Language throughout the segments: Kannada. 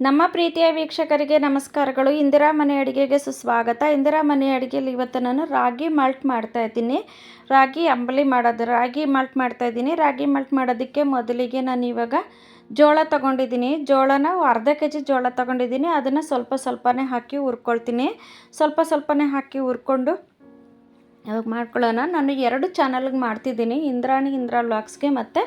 ನಮ್ಮ ಪ್ರೀತಿಯ ವೀಕ್ಷಕರಿಗೆ ನಮಸ್ಕಾರಗಳು. ಇಂದಿರಾ ಮನೆ ಅಡುಗೆಗೆ ಸುಸ್ವಾಗತ. ಇಂದಿರಾ ಮನೆ ಅಡುಗೆಯಲ್ಲಿ ಇವತ್ತು ನಾನು ರಾಗಿ ಮಾಲ್ಟ್ ಮಾಡ್ತಾ ಇದ್ದೀನಿ. ರಾಗಿ ಅಂಬಲಿ ಮಾಡೋದು, ರಾಗಿ ಮಾಲ್ಟ್ ಮಾಡ್ತಾ ಇದ್ದೀನಿ. ರಾಗಿ ಮಾಲ್ಟ್ ಮಾಡೋದಕ್ಕೆ ಮೊದಲಿಗೆ ನಾನು ಇವಾಗ ಜೋಳ ತೊಗೊಂಡಿದ್ದೀನಿ. ಜೋಳನ ಅರ್ಧ ಕೆ ಜಿ ಜೋಳ ತೊಗೊಂಡಿದ್ದೀನಿ. ಅದನ್ನು ಸ್ವಲ್ಪ ಸ್ವಲ್ಪನೇ ಹಾಕಿ ಹುರ್ಕೊಳ್ತೀನಿ. ಸ್ವಲ್ಪ ಸ್ವಲ್ಪನೇ ಹಾಕಿ ಹುರ್ಕೊಂಡು ಅವಾಗ ಮಾಡ್ಕೊಳ್ಳೋಣ. ನಾನು ಎರಡು ಚಾನಲ್ಗೆ ಮಾಡ್ತಿದ್ದೀನಿ. ಇಂದ್ರಾಣಿ, ಇಂದ್ರಾ ವ್ಲಾಗ್ಸ್ಗೆ ಮತ್ತು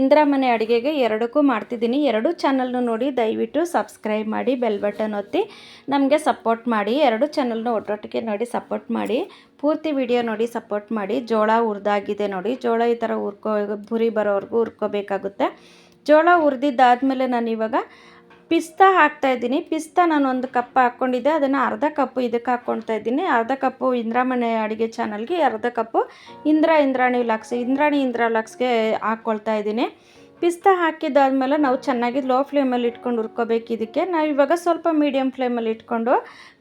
ಇಂದ್ರಾ ಮನೆ ಅಡುಗೆಗೆ ಎರಡಕ್ಕೂ ಮಾಡ್ತಿದ್ದೀನಿ. ಎರಡು ಚಾನಲ್ನು ನೋಡಿ ದಯವಿಟ್ಟು ಸಬ್ಸ್ಕ್ರೈಬ್ ಮಾಡಿ ಬೆಲ್ ಬಟನ್ ಒತ್ತಿ, ನಮಗೆ ಸಪೋರ್ಟ್ ಮಾಡಿ, ಎರಡು ಚಾನಲ್ನ ಒಟ್ಟೊಟ್ಟಿಗೆ ನೋಡಿ ಸಪೋರ್ಟ್ ಮಾಡಿ, ಪೂರ್ತಿ ವಿಡಿಯೋ ನೋಡಿ ಸಪೋರ್ಟ್ ಮಾಡಿ, ಜೋಳ ಹುರಿದಾಗಿದೆ ನೋಡಿ. ಜೋಳ ಈ ಥರ ಉರ್ಕೋ ಪುರಿ ಬರೋವರೆಗೂ ಉರ್ಕೋಬೇಕಾಗುತ್ತೆ. ಜೋಳ ಹುರಿದಿದ್ದಾದಮೇಲೆ ನಾನು ಇವಾಗ ಪಿಸ್ತಾ ಹಾಕ್ತಾ ಇದ್ದೀನಿ. ಪಿಸ್ತಾ ನಾನು ಒಂದು ಕಪ್ ಹಾಕ್ಕೊಂಡಿದ್ದೆ. ಅದನ್ನು ಅರ್ಧ ಕಪ್ಪು ಇದಕ್ಕೆ ಹಾಕ್ಕೊಳ್ತಾ ಇದ್ದೀನಿ. ಅರ್ಧ ಕಪ್ಪು ಇಂದ್ರಾಮನೆ ಅಡುಗೆ ಚಾನಲ್ಗೆ ಅರ್ಧ ಕಪ್ಪು ಇಂದ್ರ ಇಂದ್ರಾಣಿ ಲಾಕ್ಸ್, ಇಂದ್ರಾಣಿ ಇಂದ್ರ ಲಕ್ಸ್ಗೆ ಹಾಕ್ಕೊಳ್ತಾ ಇದ್ದೀನಿ. ಪಿಸ್ತಾ ಹಾಕಿದ್ದಾದಮೇಲೆ ನಾವು ಚೆನ್ನಾಗಿ ಲೋ ಫ್ಲೇಮಲ್ಲಿ ಇಟ್ಕೊಂಡು ಹುರ್ಕೋಬೇಕು ಇದಕ್ಕೆ. ನಾವು ಇವಾಗ ಸ್ವಲ್ಪ ಮೀಡಿಯಮ್ ಫ್ಲೇಮಲ್ಲಿ ಇಟ್ಕೊಂಡು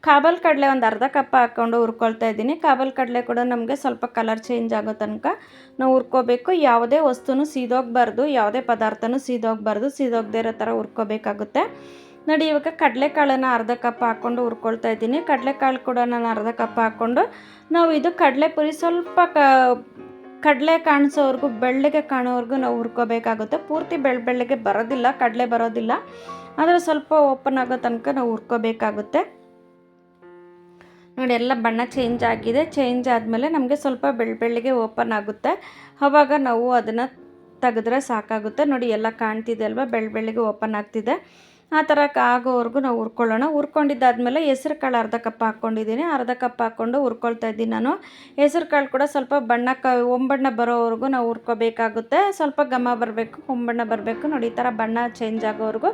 ಕಾಬಲ್ ಕಡಲೆ ಒಂದು ಅರ್ಧ ಕಪ್ ಹಾಕ್ಕೊಂಡು ಹುರ್ಕೊಳ್ತಾ ಇದ್ದೀನಿ. ಕಾಬಲ್ ಕಡಲೆ ಕೂಡ ನಮಗೆ ಸ್ವಲ್ಪ ಕಲರ್ ಚೇಂಜ್ ಆಗೋ ತನಕ ನಾವು ಹುರ್ಕೋಬೇಕು. ಯಾವುದೇ ವಸ್ತುನೂ ಸೀದೋಗ್ಬಾರ್ದು, ಯಾವುದೇ ಪದಾರ್ಥನೂ ಸೀದೋಗ್ಬಾರ್ದು, ಸೀದೋಗದೇ ಇರೋ ಥರ ಹುರ್ಕೋಬೇಕಾಗುತ್ತೆ. ನೋಡಿ, ಇವಾಗ ಕಡಲೆಕಾಳನ್ನು ಅರ್ಧ ಕಪ್ ಹಾಕ್ಕೊಂಡು ಹುರ್ಕೊಳ್ತಾ ಇದ್ದೀನಿ. ಕಡಲೆಕಾಳು ಕೂಡ ನಾನು ಅರ್ಧ ಕಪ್ ಹಾಕ್ಕೊಂಡು ನಾವು ಇದು ಕಡಲೆಪುರಿ ಸ್ವಲ್ಪ ಕ ಕಡಲೆ ಕಾಣಿಸೋವರೆಗೂ, ಬೆಳ್ಳಗೆ ಕಾಣೋವರೆಗೂ ನಾವು ಹುರ್ಕೋಬೇಕಾಗುತ್ತೆ. ಪೂರ್ತಿ ಬೆಳ್, ಬೆಳ್ಳಗೆ ಬರೋದಿಲ್ಲ, ಕಡಲೆ ಬರೋದಿಲ್ಲ. ಆದರೆ ಸ್ವಲ್ಪ ಓಪನ್ ಆಗೋ ತನಕ ನಾವು ಹುರ್ಕೋಬೇಕಾಗುತ್ತೆ. ನೋಡಿ, ಎಲ್ಲ ಬಣ್ಣ ಚೇಂಜ್ ಆಗಿದೆ. ಚೇಂಜ್ ಆದಮೇಲೆ ನಮಗೆ ಸ್ವಲ್ಪ ಬೆಳ್, ಬೆಳ್ಳಿಗೆ ಓಪನ್ ಆಗುತ್ತೆ. ಆವಾಗ ನಾವು ಅದನ್ನು ತೆಗೆದ್ರೆ ಸಾಕಾಗುತ್ತೆ. ನೋಡಿ, ಎಲ್ಲ ಕಾಣ್ತಿದೆ ಅಲ್ವಾ? ಬೆಳ್, ಬೆಳ್ಳಿಗೆ ಓಪನ್ ಆಗ್ತಿದೆ. ಆ ಥರ ಆಗೋವರೆಗೂ ನಾವು ಹುರ್ಕೊಳ್ಳೋಣ. ಹುರ್ಕೊಂಡಿದ್ದಾದ್ಮೇಲೆ ಹೆಸ್ರು ಕಾಳು ಅರ್ಧ ಕಪ್ ಹಾಕ್ಕೊಂಡಿದ್ದೀನಿ. ಅರ್ಧ ಕಪ್ ಹಾಕ್ಕೊಂಡು ಹುರ್ಕೊಳ್ತಾ ಇದ್ದೀನಿ ನಾನು. ಹೆಸ್ರು ಕಾಳು ಕೂಡ ಸ್ವಲ್ಪ ಬಣ್ಣ ಕ, ಒಂಬಣ್ಣ ಬರೋವರೆಗೂ ನಾವು ಹುರ್ಕೋಬೇಕಾಗುತ್ತೆ. ಸ್ವಲ್ಪ ಘಮ ಬರಬೇಕು, ಒಂಬಣ್ಣ ಬರಬೇಕು. ನೋಡಿ, ಈ ಥರ ಬಣ್ಣ ಚೇಂಜ್ ಆಗೋವರೆಗೂ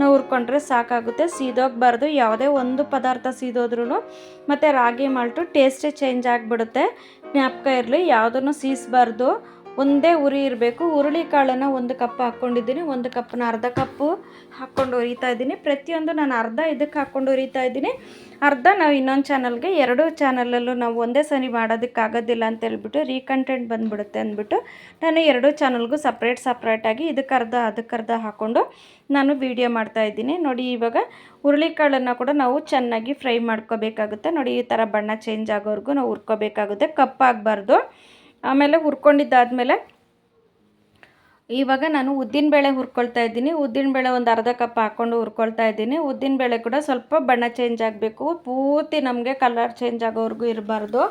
ನಾವು ಹುರ್ಕೊಂಡ್ರೆ ಸಾಕಾಗುತ್ತೆ. ಸೀದೋಗಬಾರ್ದು. ಯಾವುದೇ ಒಂದು ಪದಾರ್ಥ ಸೀದೋದ್ರೂ ಮತ್ತು ರಾಗಿ, ಮಾಲ್ಟು ಟೇಸ್ಟೇ ಚೇಂಜ್ ಆಗಿಬಿಡುತ್ತೆ. ಜ್ಞಾಪಕ ಇರಲಿ, ಯಾವುದನ್ನು ಸೀಸಬಾರ್ದು. ಒಂದೇ ಉರಿ ಇರಬೇಕು. ಹುರುಳಿ ಕಾಳನ್ನು ಒಂದು ಕಪ್ ಹಾಕ್ಕೊಂಡಿದ್ದೀನಿ. ಒಂದು ಕಪ್ನ ಅರ್ಧ ಕಪ್ಪು ಹಾಕ್ಕೊಂಡು ಹುರಿತಾ ಇದ್ದೀನಿ. ಪ್ರತಿಯೊಂದು ನಾನು ಅರ್ಧ ಇದಕ್ಕೆ ಹಾಕ್ಕೊಂಡು ಹುರಿತಾ ಇದ್ದೀನಿ. ಅರ್ಧ ನಾವು ಇನ್ನೊಂದು ಚಾನಲ್ಗೆ ಎರಡು ಚಾನಲಲ್ಲೂ ನಾವು ಒಂದೇ ಸರಿ ಮಾಡೋದಕ್ಕಾಗೋದಿಲ್ಲ ಅಂತ ಹೇಳ್ಬಿಟ್ಟು ರೀಕಂಟೆಂಟ್ ಬಂದುಬಿಡುತ್ತೆ ಅಂದ್ಬಿಟ್ಟು ನಾನು ಎರಡು ಚಾನಲ್ಗೂ ಸಪ್ರೇಟ್ ಸಪ್ರೇಟಾಗಿ ಇದಕ್ಕೆ ಅರ್ಧ, ಅದಕ್ಕೆ ಅರ್ಧ ಹಾಕ್ಕೊಂಡು ನಾನು ವೀಡಿಯೋ ಮಾಡ್ತಾ ಇದ್ದೀನಿ. ನೋಡಿ, ಇವಾಗ ಹುರುಳಿಕಾಳನ್ನು ಕೂಡ ನಾವು ಚೆನ್ನಾಗಿ ಫ್ರೈ ಮಾಡ್ಕೋಬೇಕಾಗುತ್ತೆ. ನೋಡಿ, ಈ ಥರ ಬಣ್ಣ ಚೇಂಜ್ ಆಗೋವರೆಗೂ ನಾವು ಹುರ್ಕೋಬೇಕಾಗುತ್ತೆ. ಕಪ್ಪಾಗಬಾರ್ದು. ಆಮೇಲೆ ಹುರ್ಕೊಂಡಿದ್ದಾದಮೇಲೆ ಇವಾಗ ನಾನು ಉದ್ದಿನಬೇಳೆ ಹುರ್ಕೊಳ್ತಾ ಇದ್ದೀನಿ. ಉದ್ದಿನಬೇಳೆ ಒಂದು ಅರ್ಧ ಕಪ್ ಹಾಕ್ಕೊಂಡು ಹುರ್ಕೊಳ್ತಾ ಇದ್ದೀನಿ. ಉದ್ದಿನಬೇಳೆ ಕೂಡ ಸ್ವಲ್ಪ ಬಣ್ಣ ಚೇಂಜ್ ಆಗಬೇಕು. ಪೂರ್ತಿ ನಮಗೆ ಕಲರ್ ಚೇಂಜ್ ಆಗೋವರೆಗೂ ಇರಬಾರ್ದು.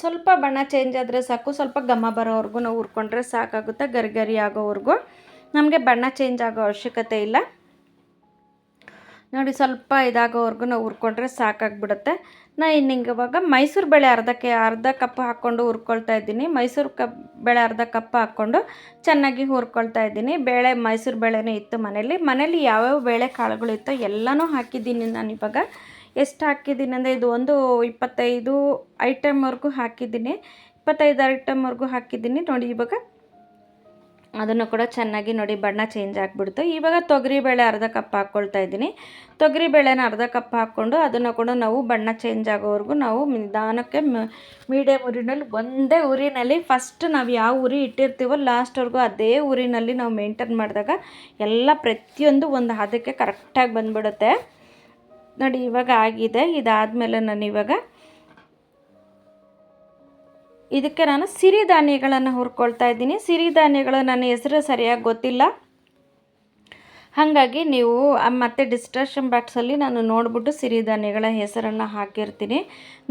ಸ್ವಲ್ಪ ಬಣ್ಣ ಚೇಂಜ್ ಆದರೆ ಸಾಕು. ಸ್ವಲ್ಪ ಘಮ ಬರೋವರೆಗೂ ನಾವು ಹುರ್ಕೊಂಡ್ರೆ ಸಾಕಾಗುತ್ತೆ. ಗರಿ ಗರಿ ಆಗೋವರೆಗೂ ನಮಗೆ ಬಣ್ಣ ಚೇಂಜ್ ಆಗೋ ಅವಶ್ಯಕತೆ ಇಲ್ಲ. ನೋಡಿ, ಸ್ವಲ್ಪ ಇದಾಗೋವರೆಗೂ ನಾವು ಹುರ್ಕೊಂಡ್ರೆ ಸಾಕಾಗ್ಬಿಡುತ್ತೆ. ನಾ ಇನ್ನು ಇವಾಗ ಮೈಸೂರು ಬೇಳೆ ಅರ್ಧಕ್ಕೆ, ಅರ್ಧ ಕಪ್ ಹಾಕ್ಕೊಂಡು ಹುರ್ಕೊಳ್ತಾ ಇದ್ದೀನಿ. ಮೈಸೂರು ಕಪ್ ಬೇಳೆ ಅರ್ಧ ಕಪ್ ಹಾಕ್ಕೊಂಡು ಚೆನ್ನಾಗಿ ಹುರ್ಕೊಳ್ತಾ ಇದ್ದೀನಿ. ಬೇಳೆ ಮೈಸೂರು ಬೇಳೆನೇ ಇತ್ತು ಮನೇಲಿ ಮನೇಲಿ ಯಾವ್ಯಾವ ಬೇಳೆ ಕಾಳುಗಳಿತ್ತೋ ಎಲ್ಲನೂ ಹಾಕಿದ್ದೀನಿ ನಾನು ಇವಾಗ. ಎಷ್ಟು ಹಾಕಿದ್ದೀನಿ ಅಂದರೆ ಇದು ಒಂದು ಇಪ್ಪತ್ತೈದು ಐಟಮ್ವರೆಗೂ ಹಾಕಿದ್ದೀನಿ. ಇಪ್ಪತ್ತೈದು ಐಟಮ್ವರೆಗೂ ಹಾಕಿದ್ದೀನಿ. ನೋಡಿ ಇವಾಗ ಅದನ್ನು ಕೂಡ ಚೆನ್ನಾಗಿ ನೋಡಿ ಬಣ್ಣ ಚೇಂಜ್ ಆಗಿಬಿಡ್ತು. ಇವಾಗ ತೊಗರಿಬೇಳೆ ಅರ್ಧ ಕಪ್ ಹಾಕ್ಕೊಳ್ತಾ ಇದ್ದೀನಿ. ತೊಗರಿಬೇಳೆನ ಅರ್ಧ ಕಪ್ ಹಾಕ್ಕೊಂಡು ಅದನ್ನು ಕೂಡ ನಾವು ಬಣ್ಣ ಚೇಂಜ್ ಆಗೋವರೆಗೂ ನಾವು ನಿಧಾನಕ್ಕೆ ಮೀಡಿಯಮ್ ಉರಿನಲ್ಲಿ, ಒಂದೇ ಉರಿನಲ್ಲಿ ಫಸ್ಟ್ ನಾವು ಯಾವ ಉರಿ ಇಟ್ಟಿರ್ತೀವೋ ಲಾಸ್ಟ್ವರೆಗೂ ಅದೇ ಉರಿನಲ್ಲಿ ನಾವು ಮೇಂಟೈನ್ ಮಾಡಿದಾಗ ಎಲ್ಲ ಪ್ರತಿಯೊಂದು ಒಂದು ಹದಕ್ಕೆ ಕರೆಕ್ಟಾಗಿ ಬಂದ್ಬಿಡುತ್ತೆ. ನೋಡಿ ಇವಾಗ ಆಗಿದೆ. ಇದಾದಮೇಲೆ ನಾನು ಇವಾಗ ಇದಕ್ಕೆ ನಾನು ಸಿರಿಧಾನ್ಯಗಳನ್ನು ಹುರ್ಕೊಳ್ತಾ ಇದ್ದೀನಿ. ಸಿರಿಧಾನ್ಯಗಳು ನನ್ನ ಹೆಸರು ಸರಿಯಾಗಿ ಗೊತ್ತಿಲ್ಲ. ಹಾಗಾಗಿ ನೀವು ಮತ್ತೆ ಡಿಸ್ಟ್ರಾಕ್ಷನ್ ಬಾಕ್ಸಲ್ಲಿ ನಾನು ನೋಡಿಬಿಟ್ಟು ಸಿರಿಧಾನ್ಯಗಳ ಹೆಸರನ್ನು ಹಾಕಿರ್ತೀನಿ.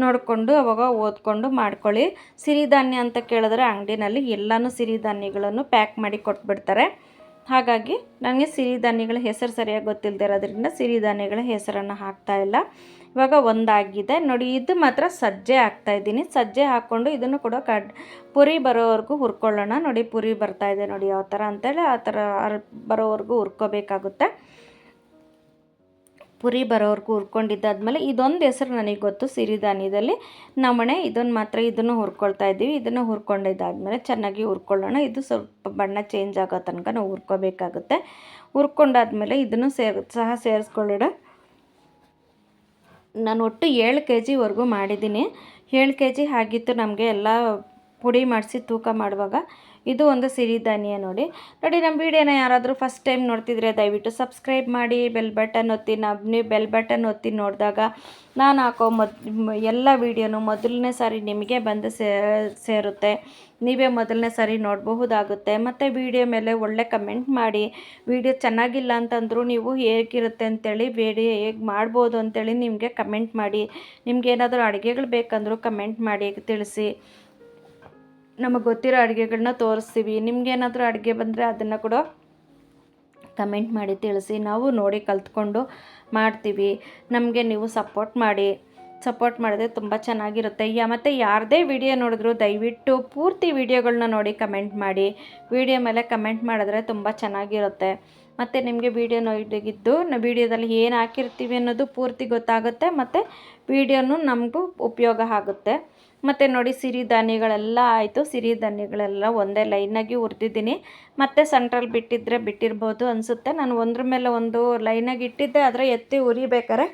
ನೋಡಿಕೊಂಡು, ಅವಾಗ ಓದ್ಕೊಂಡು ಮಾಡ್ಕೊಳ್ಳಿ. ಸಿರಿಧಾನ್ಯ ಅಂತ ಕೇಳಿದ್ರೆ ಅಂಗಡಿನಲ್ಲಿ ಎಲ್ಲನೂ ಸಿರಿಧಾನ್ಯಗಳನ್ನು ಪ್ಯಾಕ್ ಮಾಡಿ ಕೊಟ್ಬಿಡ್ತಾರೆ. ಹಾಗಾಗಿ ನನಗೆ ಸಿರಿಧಾನ್ಯಗಳ ಹೆಸರು ಸರಿಯಾಗಿ ಗೊತ್ತಿಲ್ಲದಿರೋದ್ರಿಂದ ಸಿರಿಧಾನ್ಯಗಳ ಹೆಸರನ್ನು ಹಾಕ್ತಾ ಇಲ್ಲ. ಇವಾಗ ಒಂದಾಗಿದೆ. ನೋಡಿ, ಇದು ಮಾತ್ರ ಸಜ್ಜೆ ಹಾಕ್ತಾ ಇದ್ದೀನಿ. ಸಜ್ಜೆ ಹಾಕ್ಕೊಂಡು ಇದನ್ನು ಕೂಡ ಕಡ್, ಪುರಿ ಬರೋವರೆಗೂ ಹುರ್ಕೊಳ್ಳೋಣ. ನೋಡಿ, ಪುರಿ ಬರ್ತಾ ಇದೆ ನೋಡಿ ಯಾವ ಥರ ಅಂತೇಳಿ. ಆ ಥರ ಬರೋವರೆಗೂ ಹುರ್ಕೋಬೇಕಾಗುತ್ತೆ. ಪುರಿ ಬರೋವರೆಗೂ ಹುರ್ಕೊಂಡಿದ್ದಾದ್ಮೇಲೆ ಇದೊಂದು ಹೆಸರು ನನಗೆ ಗೊತ್ತು, ಸಿರಿಧಾನ್ಯದಲ್ಲಿ. ನಮ್ಮನೆ ಇದನ್ನು ಮಾತ್ರ ಇದನ್ನು ಹುರ್ಕೊಳ್ತಾ ಇದ್ದೀವಿ. ಇದನ್ನು ಹುರ್ಕೊಂಡಿದ್ದಾದ್ಮೇಲೆ ಚೆನ್ನಾಗಿ ಹುರ್ಕೊಳ್ಳೋಣ. ಇದು ಸ್ವಲ್ಪ ಬಣ್ಣ ಚೇಂಜ್ ಆಗೋ ತನಕ ನಾವು ಹುರ್ಕೋಬೇಕಾಗುತ್ತೆ. ಹುರ್ಕೊಂಡಾದ್ಮೇಲೆ ಇದನ್ನು ಸೇರ್, ಸಹ ಸೇರಿಸ್ಕೊಳ್ಳೋಣ. ನಾನು ಒಟ್ಟು ಏಳು ಕೆ ಜಿವರೆಗೂ ಮಾಡಿದ್ದೀನಿ. ಏಳು ಕೆ ಜಿ ಆಗಿತ್ತು ನಮಗೆ ಎಲ್ಲ ಪುಡಿ ಮಾಡಿಸಿ ತೂಕ ಮಾಡುವಾಗ. ಇದು ಒಂದು ಸಿರಿಧಾನ್ಯ ನೋಡಿ. ನೋಡಿ, ನಮ್ಮ ವಿಡಿಯೋನ ಯಾರಾದರೂ ಫಸ್ಟ್ ಟೈಮ್ ನೋಡ್ತಿದ್ರೆ ದಯವಿಟ್ಟು ಸಬ್ಸ್ಕ್ರೈಬ್ ಮಾಡಿ ಬೆಲ್ ಬಟನ್ ಒತ್ತಿ ನಾವು ನೀವು ಬೆಲ್ ಬಟನ್ ಒತ್ತಿ ನೋಡಿದಾಗ ನಾನು ಹಾಕೋ ಮೊದ್, ಎಲ್ಲ ವೀಡಿಯೋನು ಮೊದಲನೇ ಸಾರಿ ನಿಮಗೆ ಬಂದು ಸೇರುತ್ತೆ. ನೀವೇ ಮೊದಲನೇ ಸಾರಿ ನೋಡಬಹುದಾಗುತ್ತೆ. ಮತ್ತು ವಿಡಿಯೋ ಮೇಲೆ ಒಳ್ಳೆ ಕಮೆಂಟ್ ಮಾಡಿ. ವಿಡಿಯೋ ಚೆನ್ನಾಗಿಲ್ಲ ಅಂತಂದರೂ ನೀವು ಹೇಗಿರುತ್ತೆ ಅಂತೇಳಿ ವಿಡಿಯೋ ಹೇಗೆ ಮಾಡ್ಬೋದು ಅಂತೇಳಿ ನಿಮಗೆ ಕಮೆಂಟ್ ಮಾಡಿ. ನಿಮ್ಗೆ ಏನಾದರೂ ಅಡುಗೆಗಳು ಬೇಕಂದರೂ ಕಮೆಂಟ್ ಮಾಡಿ, ತಿಳಿಸಿ. ನಮಗೆ ಗೊತ್ತಿರೋ ಅಡುಗೆಗಳನ್ನ ತೋರಿಸ್ತೀವಿ. ನಿಮ್ಗೇನಾದರೂ ಅಡುಗೆ ಬಂದರೆ ಅದನ್ನು ಕೂಡ ಕಮೆಂಟ್ ಮಾಡಿ ತಿಳಿಸಿ. ನಾವು ನೋಡಿ ಕಲ್ತ್ಕೊಂಡು ಮಾಡ್ತೀವಿ. ನಮಗೆ ನೀವು ಸಪೋರ್ಟ್ ಮಾಡಿ. ಸಪೋರ್ಟ್ ಮಾಡಿದ್ರೆ ತುಂಬ ಚೆನ್ನಾಗಿರುತ್ತೆ. ಯಾ, ಮತ್ತು ಯಾರದೇ ವಿಡಿಯೋ ನೋಡಿದ್ರು ದಯವಿಟ್ಟು ಪೂರ್ತಿ ವಿಡಿಯೋಗಳನ್ನ ನೋಡಿ ಕಮೆಂಟ್ ಮಾಡಿ. ವಿಡಿಯೋ ಮೇಲೆ ಕಮೆಂಟ್ ಮಾಡಿದ್ರೆ ತುಂಬ ಚೆನ್ನಾಗಿರುತ್ತೆ. ಮತ್ತು ನಿಮಗೆ ವಿಡಿಯೋ ನೋಡಿಗಿದ್ದು ವಿಡಿಯೋದಲ್ಲಿ ಏನು ಹಾಕಿರ್ತೀವಿ ಅನ್ನೋದು ಪೂರ್ತಿ ಗೊತ್ತಾಗುತ್ತೆ. ಮತ್ತು ವೀಡಿಯೋನು ನಮಗೂ ಉಪಯೋಗ ಆಗುತ್ತೆ. ಮತ್ತು ನೋಡಿ ಸಿರಿಧಾನ್ಯಗಳೆಲ್ಲ ಆಯಿತು. ಸಿರಿಧಾನ್ಯಗಳೆಲ್ಲ ಒಂದೇ ಲೈನಾಗಿ ಹುರಿದಿದ್ದೀನಿ ಮತ್ತು ಸೆಂಟ್ರಲ್ಲಿ ಬಿಟ್ಟಿದ್ರೆ ಬಿಟ್ಟಿರ್ಬೋದು ಅನಿಸುತ್ತೆ. ನಾನು ಒಂದ್ರ ಮೇಲೆ ಒಂದು ಲೈನಾಗಿ ಇಟ್ಟಿದ್ದೆ. ಆದರೆ ಎತ್ತಿ ಉರಿಬೇಕಾರೆ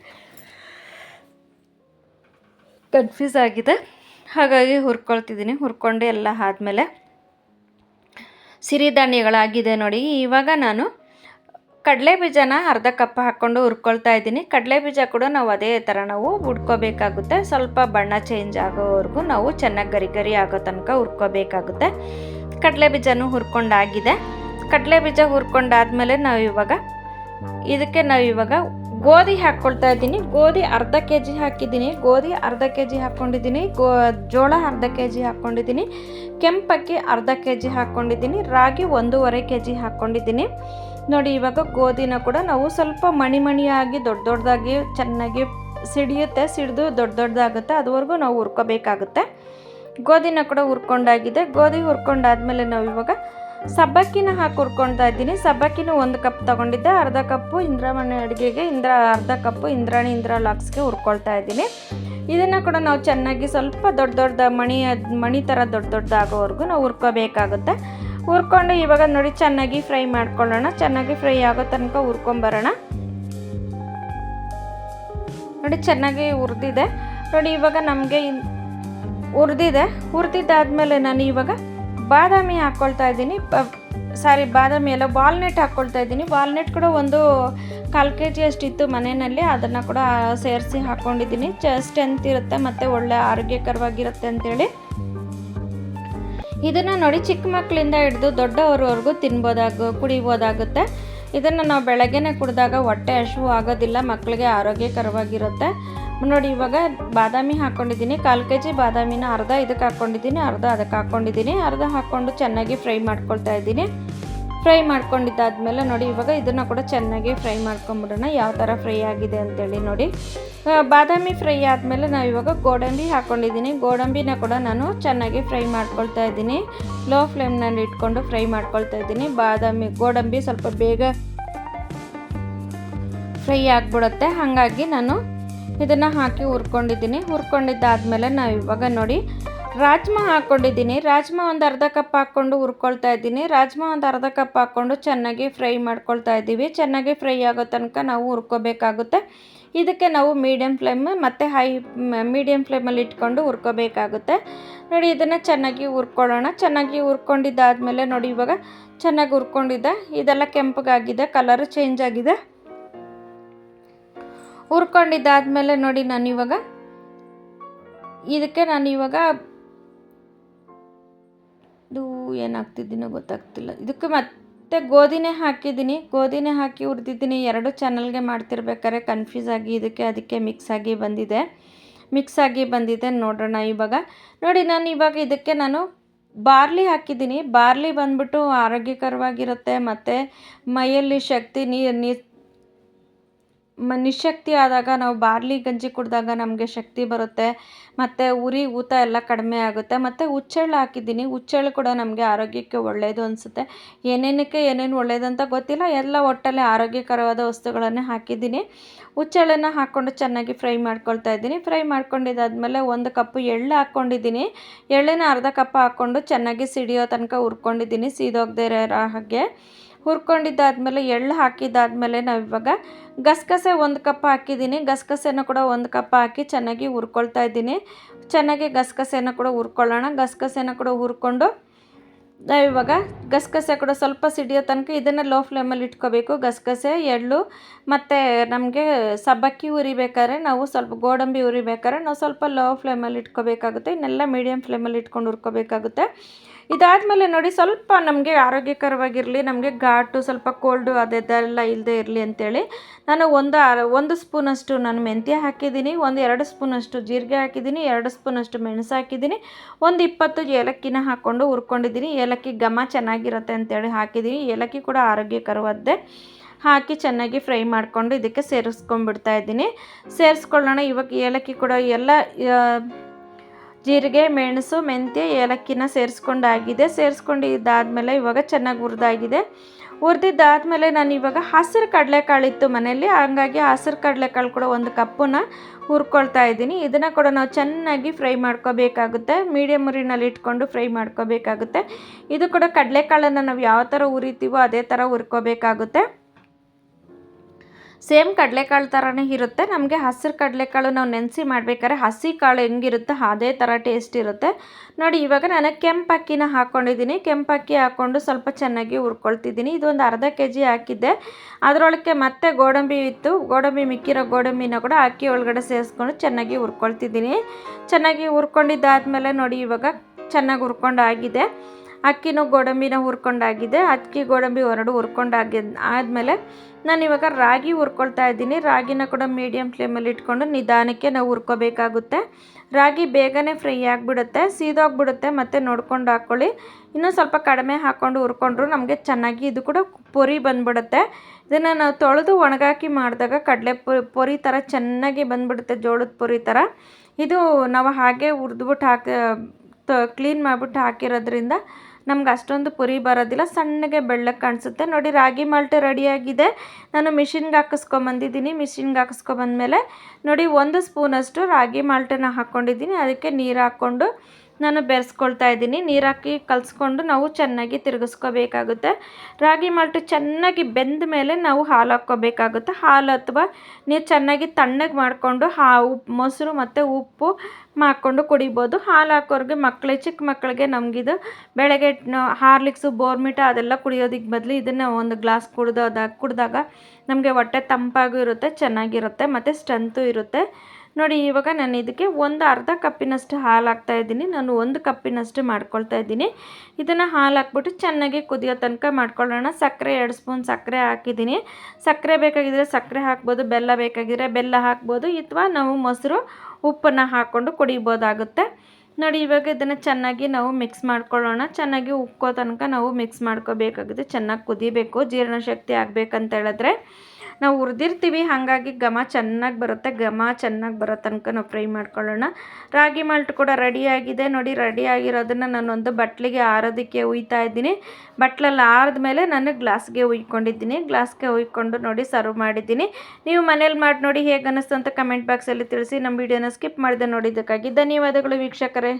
ಕನ್ಫ್ಯೂಸ್ ಆಗಿದೆ. ಹಾಗಾಗಿ ಹುರ್ಕೊಳ್ತಿದ್ದೀನಿ. ಹುರ್ಕೊಂಡು ಎಲ್ಲ ಆದಮೇಲೆ. ಸಿರಿಧಾನ್ಯಗಳಾಗಿದೆ ನೋಡಿ. ಇವಾಗ ನಾನು ಕಡಲೆ ಬೀಜನ ಅರ್ಧ ಕಪ್ ಹಾಕ್ಕೊಂಡು ಹುರ್ಕೊಳ್ತಾ ಇದ್ದೀನಿ. ಕಡಲೆ ಬೀಜ ಕೂಡ ನಾವು ಅದೇ ಥರ ನಾವು ಹುಡ್ಕೋಬೇಕಾಗುತ್ತೆ ಸ್ವಲ್ಪ ಬಣ್ಣ ಚೇಂಜ್ ಆಗೋವರೆಗೂ ನಾವು ಚೆನ್ನಾಗಿ ಗರಿ ಗರಿ ಆಗೋ ತನಕ ಹುರ್ಕೋಬೇಕಾಗುತ್ತೆ. ಕಡಲೆ ಬೀಜನೂ ಹುರ್ಕೊಂಡಾಗಿದೆ. ಕಡಲೆ ಬೀಜ ಹುರ್ಕೊಂಡಾದ್ಮೇಲೆ ನಾವು ಇವಾಗ ಇದಕ್ಕೆ ನಾವು ಇವಾಗ ಗೋಧಿ ಹಾಕ್ಕೊಳ್ತಾ ಇದ್ದೀನಿ. ಗೋಧಿ ಅರ್ಧ ಕೆ ಜಿ ಹಾಕಿದ್ದೀನಿ. ಗೋಧಿ ಅರ್ಧ ಕೆ ಜಿ ಹಾಕ್ಕೊಂಡಿದ್ದೀನಿ ಗೋ, ಜೋಳ ಅರ್ಧ ಕೆ ಜಿ ಹಾಕ್ಕೊಂಡಿದ್ದೀನಿ ಕೆಂಪಕ್ಕಿ ಅರ್ಧ ಕೆ ಜಿ ಹಾಕ್ಕೊಂಡಿದ್ದೀನಿ ರಾಗಿ ಒಂದೂವರೆ ಕೆ ಜಿ ಹಾಕ್ಕೊಂಡಿದ್ದೀನಿ ನೋಡಿ, ಇವಾಗ ಗೋಧಿನ ಕೂಡ ನಾವು ಸ್ವಲ್ಪ ಮಣಿ ಮಣಿಯಾಗಿ ದೊಡ್ಡ ದೊಡ್ಡದಾಗಿ, ಚೆನ್ನಾಗಿ ಸಿಡಿಯುತ್ತೆ. ಸಿಡಿದು ದೊಡ್ಡ ದೊಡ್ಡದಾಗುತ್ತೆ. ಅದುವರೆಗೂ ನಾವು ಹುರ್ಕೋಬೇಕಾಗುತ್ತೆ. ಗೋಧಿನ ಕೂಡ ಹುರ್ಕೊಂಡಾಗಿದೆ. ಗೋಧಿ ಹುರ್ಕೊಂಡಾದ್ಮೇಲೆ ನಾವು ಇವಾಗ ಸಬ್ಬಕ್ಕಿನ ಹಾಕಿ ಹುರ್ಕೊಳ್ತಾ ಇದ್ದೀನಿ. ಸಬ್ಬಕ್ಕಿನ ಒಂದು ಕಪ್ ತೊಗೊಂಡಿದ್ದೆ. ಅರ್ಧ ಕಪ್ಪು ಇಂದ್ರಾಮಣಿ ಅಡುಗೆಗೆ ಇಂದ್ರ, ಅರ್ಧ ಕಪ್ಪು ಇಂದ್ರಾಣಿ ಇಂದ್ರ ಲಾಕ್ಸ್ಗೆ ಹುರ್ಕೊಳ್ತಾ ಇದ್ದೀನಿ. ಇದನ್ನು ಕೂಡ ನಾವು ಚೆನ್ನಾಗಿ ಸ್ವಲ್ಪ ದೊಡ್ಡ ದೊಡ್ಡ ಮಣಿ ಮಣಿ ಥರ ದೊಡ್ಡ ದೊಡ್ಡದಾಗೋವರೆಗೂ ನಾವು ಹುರ್ಕೋಬೇಕಾಗುತ್ತೆ. ಹುರ್ಕೊಂಡು ಇವಾಗ ನೋಡಿ ಚೆನ್ನಾಗಿ ಫ್ರೈ ಮಾಡ್ಕೊಳ್ಳೋಣ. ಚೆನ್ನಾಗಿ ಫ್ರೈ ಆಗೋ ತನಕ ಹುರ್ಕೊಂಬರೋಣ. ನೋಡಿ ಚೆನ್ನಾಗಿ ಹುರಿದಿದೆ. ನೋಡಿ ಇವಾಗ ನಮಗೆ ಹುರಿದಿದೆ. ಹುರಿದಿದ್ದಾದಮೇಲೆ ನಾನು ಇವಾಗ ಬಾದಾಮಿ ಹಾಕ್ಕೊಳ್ತಾ ಇದ್ದೀನಿ. ಸಾರಿ, ಬಾದಾಮಿ ಎಲ್ಲ ವಾಲ್ನೆಟ್ ಹಾಕ್ಕೊಳ್ತಾ ಇದ್ದೀನಿ. ವಾಲ್ನೆಟ್ ಕೂಡ ಒಂದು ಕಾಲು ಕೆ ಜಿ ಅಷ್ಟಿತ್ತು ಮನೆಯಲ್ಲಿ. ಅದನ್ನು ಕೂಡ ಸೇರಿಸಿ ಹಾಕ್ಕೊಂಡಿದ್ದೀನಿ ಚ, ಸ್ಟ್ರೆಂತ್ ಇರುತ್ತೆ ಮತ್ತು ಒಳ್ಳೆ ಆರೋಗ್ಯಕರವಾಗಿರುತ್ತೆ ಅಂತೇಳಿ. ಇದನ್ನು ನೋಡಿ ಚಿಕ್ಕ ಮಕ್ಕಳಿಂದ ಹಿಡಿದು ದೊಡ್ಡವರವರೆಗೂ ತಿನ್ಬೋದಾಗ, ಕುಡಿಬೋದಾಗುತ್ತೆ. ಇದನ್ನು ನಾವು ಬೆಳಗ್ಗೆನೆ ಕುಡಿದಾಗ ಹೊಟ್ಟೆ ಹಸಿವು ಆಗೋದಿಲ್ಲ ಮಕ್ಕಳಿಗೆ ಆರೋಗ್ಯಕರವಾಗಿರುತ್ತೆ. ನೋಡಿ, ಇವಾಗ ಬಾದಾಮಿ ಹಾಕ್ಕೊಂಡಿದ್ದೀನಿ ಕಾಲು ಕೆ ಜಿ ಬಾದಾಮಿನ ಅರ್ಧ ಇದಕ್ಕೆ ಹಾಕ್ಕೊಂಡಿದ್ದೀನಿ ಅರ್ಧ ಅದಕ್ಕೆ ಹಾಕ್ಕೊಂಡಿದ್ದೀನಿ ಅರ್ಧ ಹಾಕ್ಕೊಂಡು ಚೆನ್ನಾಗಿ ಫ್ರೈ ಮಾಡ್ಕೊಳ್ತಾ ಇದ್ದೀನಿ. ಫ್ರೈ ಮಾಡ್ಕೊಂಡಿದ್ದಾದಮೇಲೆ ನೋಡಿ, ಇವಾಗ ಇದನ್ನು ಕೂಡ ಚೆನ್ನಾಗಿ ಫ್ರೈ ಮಾಡ್ಕೊಂಬಿಡೋಣ. ಯಾವ ಥರ ಫ್ರೈ ಆಗಿದೆ ಅಂತೇಳಿ ನೋಡಿ. ಬಾದಾಮಿ ಫ್ರೈ ಆದಮೇಲೆ ನಾವು ಇವಾಗ ಗೋಡಂಬಿ ಹಾಕ್ಕೊಂಡಿದ್ದೀನಿ ಗೋಡಂಬಿನ ಕೂಡ ನಾನು ಚೆನ್ನಾಗಿ ಫ್ರೈ ಮಾಡ್ಕೊಳ್ತಾ ಇದ್ದೀನಿ. ಲೋ ಫ್ಲೇಮ್ನಲ್ಲಿ ಇಟ್ಕೊಂಡು ಫ್ರೈ ಮಾಡ್ಕೊಳ್ತಾ ಇದ್ದೀನಿ. ಬಾದಾಮಿ, ಗೋಡಂಬಿ ಸ್ವಲ್ಪ ಬೇಗ ಫ್ರೈ ಆಗಿಬಿಡುತ್ತೆ. ಹಾಗಾಗಿ ನಾನು ಇದನ್ನು ಹಾಕಿ ಹುರ್ಕೊಂಡಿದ್ದೀನಿ. ಹುರ್ಕೊಂಡಿದ್ದಾದಮೇಲೆ ನಾವು ಇವಾಗ ನೋಡಿ, ರಾಜ್ಮಾ ಹಾಕ್ಕೊಂಡಿದ್ದೀನಿ ರಾಜ್ಮಾ ಒಂದು ಅರ್ಧ ಕಪ್ ಹಾಕ್ಕೊಂಡು ಹುರ್ಕೊಳ್ತಾ ಇದ್ದೀನಿ. ರಾಜ್ಮಾ ಒಂದು ಅರ್ಧ ಕಪ್ ಹಾಕ್ಕೊಂಡು ಚೆನ್ನಾಗಿ ಫ್ರೈ ಮಾಡ್ಕೊಳ್ತಾ ಇದ್ದೀವಿ. ಚೆನ್ನಾಗಿ ಫ್ರೈ ಆಗೋ ತನಕ ನಾವು ಹುರ್ಕೋಬೇಕಾಗುತ್ತೆ. ಇದಕ್ಕೆ ನಾವು ಮೀಡಿಯಮ್ ಫ್ಲೇಮ್ ಮತ್ತು ಹೈ ಮೀಡಿಯಮ್ ಫ್ಲೇಮಲ್ಲಿ ಇಟ್ಕೊಂಡು ಹುರ್ಕೋಬೇಕಾಗುತ್ತೆ. ನೋಡಿ, ಇದನ್ನು ಚೆನ್ನಾಗಿ ಹುರ್ಕೊಳ್ಳೋಣ. ಚೆನ್ನಾಗಿ ಹುರ್ಕೊಂಡಿದ್ದಾದಮೇಲೆ ನೋಡಿ, ಇವಾಗ ಚೆನ್ನಾಗಿ ಹುರ್ಕೊಂಡಿದ್ದೆ ಇದೆಲ್ಲ ಕೆಂಪಗಾಗಿದೆ ಕಲರು ಚೇಂಜ್ ಆಗಿದೆ. ಹುರ್ಕೊಂಡಿದ್ದಾದಮೇಲೆ ನೋಡಿ, ನಾನು ಇವಾಗ ಇದಕ್ಕೆ ನಾನು ಇವಾಗ ಇದು ಏನಾಗ್ತಿದ್ದೀನೋ ಗೊತ್ತಾಗ್ತಿಲ್ಲ. ಇದಕ್ಕೆ ಮತ್ತೆ ಗೋಧಿನೇ ಹಾಕಿದ್ದೀನಿ. ಗೋಧಿನೇ ಹಾಕಿ ಹುರಿದಿದ್ದೀನಿ. ಎರಡು ಚಾನಲ್ಗೆ ಮಾಡ್ತಿರ್ಬೇಕಾದ್ರೆ ಕನ್ಫ್ಯೂಸ್ ಆಗಿ ಇದಕ್ಕೆ ಅದಕ್ಕೆ ಮಿಕ್ಸ್ ಆಗಿ ಬಂದಿದೆ. ಮಿಕ್ಸ್ ಆಗಿ ಬಂದಿದೆ ನೋಡೋಣ ಇವಾಗ. ನೋಡಿ, ನಾನು ಇವಾಗ ಇದಕ್ಕೆ ನಾನು ಬಾರ್ಲಿ ಹಾಕಿದ್ದೀನಿ. ಬಾರ್ಲಿ ಬಂದ್ಬಿಟ್ಟು ಆರೋಗ್ಯಕರವಾಗಿರುತ್ತೆ. ಮತ್ತು ಮೈಯಲ್ಲಿ ಶಕ್ತಿ ನೀರು ಮ ನಿಶಕ್ತಿ ಆದಾಗ ನಾವು ಬಾರ್ಲಿ ಗಂಜಿ ಕುಡಿದಾಗ ನಮಗೆ ಶಕ್ತಿ ಬರುತ್ತೆ, ಮತ್ತು ಉರಿ, ಊತ ಎಲ್ಲ ಕಡಿಮೆ ಆಗುತ್ತೆ, ಮತ್ತು ಹುಚ್ಚೆಳ್ಳು ಹಾಕಿದ್ದೀನಿ ಹುಚ್ಚೆಳ್ಳು ಕೂಡ ನಮಗೆ ಆರೋಗ್ಯಕ್ಕೆ ಒಳ್ಳೆಯದು ಅನಿಸುತ್ತೆ. ಏನೇನಕ್ಕೆ ಏನೇನು ಒಳ್ಳೆಯದಂತ ಗೊತ್ತಿಲ್ಲ, ಎಲ್ಲ ಒಟ್ಟಲ್ಲಿ ಆರೋಗ್ಯಕರವಾದ ವಸ್ತುಗಳನ್ನೇ ಹಾಕಿದ್ದೀನಿ. ಹುಚ್ಚೆಳ್ಳನ್ನು ಹಾಕ್ಕೊಂಡು ಚೆನ್ನಾಗಿ ಫ್ರೈ ಮಾಡ್ಕೊಳ್ತಾ ಇದ್ದೀನಿ. ಫ್ರೈ ಮಾಡ್ಕೊಂಡಿದ್ದಾದಮೇಲೆ ಒಂದು ಕಪ್ಪು ಎಳ್ಳು ಹಾಕ್ಕೊಂಡಿದ್ದೀನಿ. ಎಳ್ಳನ್ನು ಅರ್ಧ ಕಪ್ ಹಾಕ್ಕೊಂಡು ಚೆನ್ನಾಗಿ ಸಿಡಿಯೋ ತನಕ ಹುರ್ಕೊಂಡಿದ್ದೀನಿ, ಸೀದೋಗದೇ ಇರೋ ಹಾಗೆ. ಹುರ್ಕೊಂಡಿದ್ದಾದಮೇಲೆ, ಎಳ್ಳು ಹಾಕಿದ್ದಾದಮೇಲೆ ನಾವು ಇವಾಗ ಗಸಗಸೆ ಒಂದು ಕಪ್ ಹಾಕಿದ್ದೀನಿ. ಗಸಗಸೆನ ಕೂಡ ಒಂದು ಕಪ್ ಹಾಕಿ ಚೆನ್ನಾಗಿ ಹುರ್ಕೊಳ್ತಾ ಇದ್ದೀನಿ. ಚೆನ್ನಾಗಿ ಗಸಗಸೆನ ಕೂಡ ಹುರ್ಕೊಳ್ಳೋಣ. ಗಸಗಸೆನ ಕೂಡ ಹುರ್ಕೊಂಡು ನಾವು ಇವಾಗ ಗಸಗಸೆ ಕೂಡ ಸ್ವಲ್ಪ ಸಿಡಿಯೋ ತನಕ ಇದನ್ನು ಲೋ ಫ್ಲೇಮಲ್ಲಿ ಇಟ್ಕೋಬೇಕು. ಗಸಗಸೆ, ಎಳ್ಳು ಮತ್ತು ನಮಗೆ ಸಬ್ಬಕ್ಕಿ ಹುರಿಬೇಕಾದ್ರೆ ನಾವು ಸ್ವಲ್ಪ ಗೋಡಂಬಿ ಹುರಿಬೇಕಾದ್ರೆ ನಾವು ಸ್ವಲ್ಪ ಲೋ ಫ್ಲೇಮಲ್ಲಿ ಇಟ್ಕೋಬೇಕಾಗುತ್ತೆ. ಇನ್ನೆಲ್ಲ ಮೀಡಿಯಮ್ ಫ್ಲೇಮಲ್ಲಿ ಇಟ್ಕೊಂಡು ಹುರ್ಕೋಬೇಕಾಗುತ್ತೆ. ಇದಾದಮೇಲೆ ನೋಡಿ ಸ್ವಲ್ಪ ನಮಗೆ ಆರೋಗ್ಯಕರವಾಗಿರಲಿ, ನಮಗೆ ಘಾಟು, ಸ್ವಲ್ಪ ಕೋಲ್ಡು ಅದೆಲ್ಲ ಇಲ್ಲದೆ ಇರಲಿ ಅಂತೇಳಿ ನಾನು ಒಂದು ಒಂದು ಸ್ಪೂನಷ್ಟು ನಾನು ಮೆಂತ್ಯ ಹಾಕಿದ್ದೀನಿ, ಒಂದು ಎರಡು ಸ್ಪೂನಷ್ಟು ಜೀರಿಗೆ ಹಾಕಿದ್ದೀನಿ, ಎರಡು ಸ್ಪೂನಷ್ಟು ಮೆಣಸು ಹಾಕಿದ್ದೀನಿ, ಒಂದು ಇಪ್ಪತ್ತು ಏಲಕ್ಕಿನ ಹಾಕ್ಕೊಂಡು ಹುರ್ಕೊಂಡಿದ್ದೀನಿ. ಏಲಕ್ಕಿ ಘಮ ಚೆನ್ನಾಗಿರುತ್ತೆ ಅಂತೇಳಿ ಹಾಕಿದ್ದೀನಿ. ಏಲಕ್ಕಿ ಕೂಡ ಆರೋಗ್ಯಕರವಾದ್ದೆ ಹಾಕಿ ಚೆನ್ನಾಗಿ ಫ್ರೈ ಮಾಡಿಕೊಂಡು ಇದಕ್ಕೆ ಸೇರಿಸ್ಕೊಂಡ್ಬಿಡ್ತಾ ಇದ್ದೀನಿ. ಸೇರಿಸ್ಕೊಳ್ಳೋಣ, ಇವಾಗ ಏಲಕ್ಕಿ ಕೂಡ ಎಲ್ಲ ಜೀರಿಗೆ, ಮೆಣಸು, ಮೆಂತ್ಯ, ಏಲಕ್ಕಿನ ಸೇರಿಸ್ಕೊಂಡಾಗಿದೆ. ಸೇರಿಸ್ಕೊಂಡು ಇದ್ದಾದಮೇಲೆ ಇವಾಗ ಚೆನ್ನಾಗಿ ಹುರಿದಾಗಿದೆ. ಹುರಿದಿದ್ದಾದಮೇಲೆ ನಾನು ಇವಾಗ ಹಸಿರು ಕಡಲೆಕಾಳಿತ್ತು ಮನೆಯಲ್ಲಿ. ಹಂಗಾಗಿ ಹಸಿರು ಕಡಲೆಕಾಳು ಕೂಡ ಒಂದು ಕಪ್ಪನ್ನು ಹುರ್ಕೊಳ್ತಾ ಇದ್ದೀನಿ. ಇದನ್ನು ಕೂಡ ನಾವು ಚೆನ್ನಾಗಿ ಫ್ರೈ ಮಾಡ್ಕೋಬೇಕಾಗುತ್ತೆ. ಮೀಡಿಯಮ್ ಉರಿನಲ್ಲಿ ಇಟ್ಕೊಂಡು ಫ್ರೈ ಮಾಡ್ಕೋಬೇಕಾಗುತ್ತೆ. ಇದು ಕೂಡ ಕಡಲೆಕಾಳನ್ನು ನಾವು ಯಾವ ಥರ ಹುರಿತೀವೋ ಅದೇ ಥರ ಹುರ್ಕೋಬೇಕಾಗುತ್ತೆ. ಸೇಮ್ ಕಡಲೆಕಾಳು ಥರನೇ ಇರುತ್ತೆ. ನಮಗೆ ಹಸಿರು ಕಡಲೆಕಾಳು ನಾವು ನೆನೆಸಿ ಮಾಡಬೇಕಾದ್ರೆ ಹಸಿ ಕಾಳು ಹೆಂಗಿರುತ್ತೆ ಅದೇ ಥರ ಟೇಸ್ಟ್ ಇರುತ್ತೆ. ನೋಡಿ, ಇವಾಗ ನಾನು ಕೆಂಪಕ್ಕಿನ ಹಾಕ್ಕೊಂಡಿದ್ದೀನಿ ಕೆಂಪಕ್ಕಿ ಹಾಕ್ಕೊಂಡು ಸ್ವಲ್ಪ ಚೆನ್ನಾಗಿ ಹುರ್ಕೊಳ್ತಿದ್ದೀನಿ. ಇದೊಂದು ಅರ್ಧ ಕೆ ಜಿ ಹಾಕಿದ್ದೆ. ಅದರೊಳಗೆ ಮತ್ತೆ ಗೋಡಂಬಿ ಇತ್ತು. ಗೋಡಂಬಿ ಮಿಕ್ಕಿರೋ ಗೋಡಂಬಿನ ಕೂಡ ಅಕ್ಕಿ ಒಳಗಡೆ ಸೇರಿಸ್ಕೊಂಡು ಚೆನ್ನಾಗಿ ಹುರ್ಕೊಳ್ತಿದ್ದೀನಿ. ಚೆನ್ನಾಗಿ ಹುರ್ಕೊಂಡಿದ್ದಾದಮೇಲೆ ನೋಡಿ, ಇವಾಗ ಚೆನ್ನಾಗಿ ಹುರ್ಕೊಂಡು ಆಗಿದೆ ಅಕ್ಕಿನೂ ಗೋಡಂಬಿನ ಹುರ್ಕೊಂಡಾಗಿದೆ. ಅಕ್ಕಿ, ಗೋಡಂಬಿ ಹೊರಡು ಹುರ್ಕೊಂಡಾಗಿ ಆದಮೇಲೆ ನಾನು ಇವಾಗ ರಾಗಿ ಹುರ್ಕೊಳ್ತಾ ಇದ್ದೀನಿ. ರಾಗಿನ ಕೂಡ ಮೀಡಿಯಮ್ ಫ್ಲೇಮಲ್ಲಿ ಇಟ್ಕೊಂಡು ನಿಧಾನಕ್ಕೆ ನಾವು ಹುರ್ಕೋಬೇಕಾಗುತ್ತೆ. ರಾಗಿ ಬೇಗನೆ ಫ್ರೈ ಆಗಿಬಿಡುತ್ತೆ, ಸೀದೋಗ್ಬಿಡುತ್ತೆ. ಮತ್ತು ನೋಡ್ಕೊಂಡು ಹಾಕ್ಕೊಳ್ಳಿ ಇನ್ನೂ ಸ್ವಲ್ಪ ಕಡಿಮೆ ಹಾಕ್ಕೊಂಡು ಹುರ್ಕೊಂಡ್ರು ನಮಗೆ ಚೆನ್ನಾಗಿ ಇದು ಕೂಡ ಪೊರಿ ಬಂದ್ಬಿಡುತ್ತೆ. ಇದನ್ನು ನಾವು ತೊಳೆದು ಒಣಗಾಕಿ ಮಾಡಿದಾಗ ಕಡಲೆ ಪೊರಿ ಪೊರಿ ಥರ ಚೆನ್ನಾಗಿ ಬಂದ್ಬಿಡುತ್ತೆ, ಜೋಳದ ಪೊರಿ ಥರ. ಇದು ನಾವು ಹಾಗೆ ಹುರಿದ್ಬಿಟ್ಟು ಹಾಕಿ ಕ್ಲೀನ್ ಮಾಡಿಬಿಟ್ಟು ಹಾಕಿರೋದ್ರಿಂದ ನಮ್ಗೆ ಅಷ್ಟೊಂದು ಪುರಿ ಬರೋದಿಲ್ಲ, ಸಣ್ಣಗೆ ಬೆಳ್ಳಗೆ ಕಾಣಿಸುತ್ತೆ. ನೋಡಿ, ರಾಗಿ ಮಾಲ್ಟ್ ರೆಡಿಯಾಗಿದೆ. ನಾನು ಮಿಷಿನ್ಗೆ ಹಾಕಿಸ್ಕೊಂಬಂದಿದ್ದೀನಿ. ಮಿಷಿನ್ಗೆ ಹಾಕಿಸ್ಕೊಂಬಂದ್ಮೇಲೆ ನೋಡಿ, ಒಂದು ಸ್ಪೂನಷ್ಟು ರಾಗಿ ಮಾಲ್ಟನ್ನು ಹಾಕ್ಕೊಂಡಿದ್ದೀನಿ. ಅದಕ್ಕೆ ನೀರು ಹಾಕ್ಕೊಂಡು ನಾನು ಬೆರೆಸ್ಕೊಳ್ತಾ ಇದ್ದೀನಿ. ನೀರು ಹಾಕಿ ಕಲಿಸ್ಕೊಂಡು ನಾವು ಚೆನ್ನಾಗಿ ತಿರುಗಿಸ್ಕೋಬೇಕಾಗುತ್ತೆ. ರಾಗಿ ಮಾಲ್ಟು ಚೆನ್ನಾಗಿ ಬೆಂದ ಮೇಲೆ ನಾವು ಹಾಲು ಹಾಕ್ಕೋಬೇಕಾಗುತ್ತೆ. ಹಾಲು ಅಥವಾ ನೀರು ಚೆನ್ನಾಗಿ ತಣ್ಣಗೆ ಮಾಡಿಕೊಂಡು ಹಾ ಉಪ್ಪು ಮೊಸರು ಮತ್ತು ಉಪ್ಪು ಹಾಕ್ಕೊಂಡು ಕುಡಿಬೋದು. ಹಾಲು ಹಾಕೋರಿಗೆ ಮಕ್ಕಳಿಗೆ ಚಿಕ್ಕ ಮಕ್ಕಳಿಗೆ ನಮಗಿದು ಬೆಳಗ್ಗೆ ಹಾರ್ಲಿಕ್ಸು, ಬೋರ್ಮಿಟ ಅದೆಲ್ಲ ಕುಡಿಯೋದಕ್ಕೆ ಬದಲು ಇದನ್ನು ಒಂದು ಗ್ಲಾಸ್ ಕುಡ್ದೋದಾಗ ಕುಡಿದಾಗ ನಮಗೆ ಹೊಟ್ಟೆ ತಂಪಾಗೂ ಇರುತ್ತೆ, ಚೆನ್ನಾಗಿರುತ್ತೆ, ಮತ್ತು ಸ್ಟ್ರೆಂತು ಇರುತ್ತೆ. ನೋಡಿ, ಇವಾಗ ನಾನು ಇದಕ್ಕೆ ಒಂದು ಅರ್ಧ ಕಪ್ಪಿನಷ್ಟು ಹಾಲು ಹಾಕ್ತಾ ಇದ್ದೀನಿ. ನಾನು ಒಂದು ಕಪ್ಪಿನಷ್ಟು ಮಾಡ್ಕೊಳ್ತಾ ಇದ್ದೀನಿ. ಇದನ್ನು ಹಾಲು ಹಾಕ್ಬಿಟ್ಟು ಚೆನ್ನಾಗಿ ಕುದಿಯೋ ತನಕ ಮಾಡ್ಕೊಳ್ಳೋಣ. ಸಕ್ಕರೆ ಎರಡು ಸ್ಪೂನ್ ಸಕ್ಕರೆ ಹಾಕಿದ್ದೀನಿ. ಸಕ್ಕರೆ ಬೇಕಾಗಿದ್ದರೆ ಸಕ್ಕರೆ ಹಾಕ್ಬೋದು, ಬೆಲ್ಲ ಬೇಕಾಗಿದ್ದರೆ ಬೆಲ್ಲ ಹಾಕ್ಬೋದು ಅಥವಾ ನಾವು ಮೊಸರು ಉಪ್ಪನ್ನು ಹಾಕ್ಕೊಂಡು ಕುಡಿಬೋದಾಗುತ್ತೆ. ನೋಡಿ, ಇವಾಗ ಇದನ್ನು ಚೆನ್ನಾಗಿ ನಾವು ಮಿಕ್ಸ್ ಮಾಡ್ಕೊಳ್ಳೋಣ. ಚೆನ್ನಾಗಿ ಉಕ್ಕೋ ತನಕ ನಾವು ಮಿಕ್ಸ್ ಮಾಡ್ಕೋಬೇಕಾಗುತ್ತೆ. ಚೆನ್ನಾಗಿ ಕುದಿಬೇಕು, ಜೀರ್ಣಶಕ್ತಿ ಆಗಬೇಕಂತ ಹೇಳಿದ್ರೆ. ನಾವು ಹುರಿದಿರ್ತೀವಿ, ಹಾಗಾಗಿ ಘಮ ಚೆನ್ನಾಗಿ ಬರುತ್ತೆ, ಘಮ ಚೆನ್ನಾಗಿ ಬರೋ ತನಕ ನಾವು ಫ್ರೈ ಮಾಡ್ಕೊಳ್ಳೋಣ. ರಾಗಿ ಮಾಲ್ಟ್ ಕೂಡ ರೆಡಿಯಾಗಿದೆ ನೋಡಿ ರೆಡಿ ಆಗಿರೋದನ್ನು ನಾನೊಂದು ಬಟ್ಲಿಗೆ ಆರೋದಕ್ಕೆ ಉಯ್ತಾ ಇದ್ದೀನಿ. ಬಟ್ಲಲ್ಲಿ ಆರಿದ ಮೇಲೆ ನಾನು ಗ್ಲಾಸ್ಗೆ ಉಯ್ಕೊಂಡಿದ್ದೀನಿ. ಗ್ಲಾಸ್ಗೆ ಉಯ್ಕೊಂಡು ನೋಡಿ ಸರ್ವ್ ಮಾಡಿದ್ದೀನಿ. ನೀವು ಮನೇಲಿ ಮಾಡಿ ನೋಡಿ ಹೇಗೆ ಅನ್ನಿಸ್ತು ಅಂತ ಕಮೆಂಟ್ ಬಾಕ್ಸಲ್ಲಿ ತಿಳಿಸಿ. ನಮ್ಮ ವಿಡಿಯೋನ ಸ್ಕಿಪ್ ಮಾಡಿದೆ ನೋಡಿದ್ದಕ್ಕಾಗಿ ಧನ್ಯವಾದಗಳು ವೀಕ್ಷಕರೇ.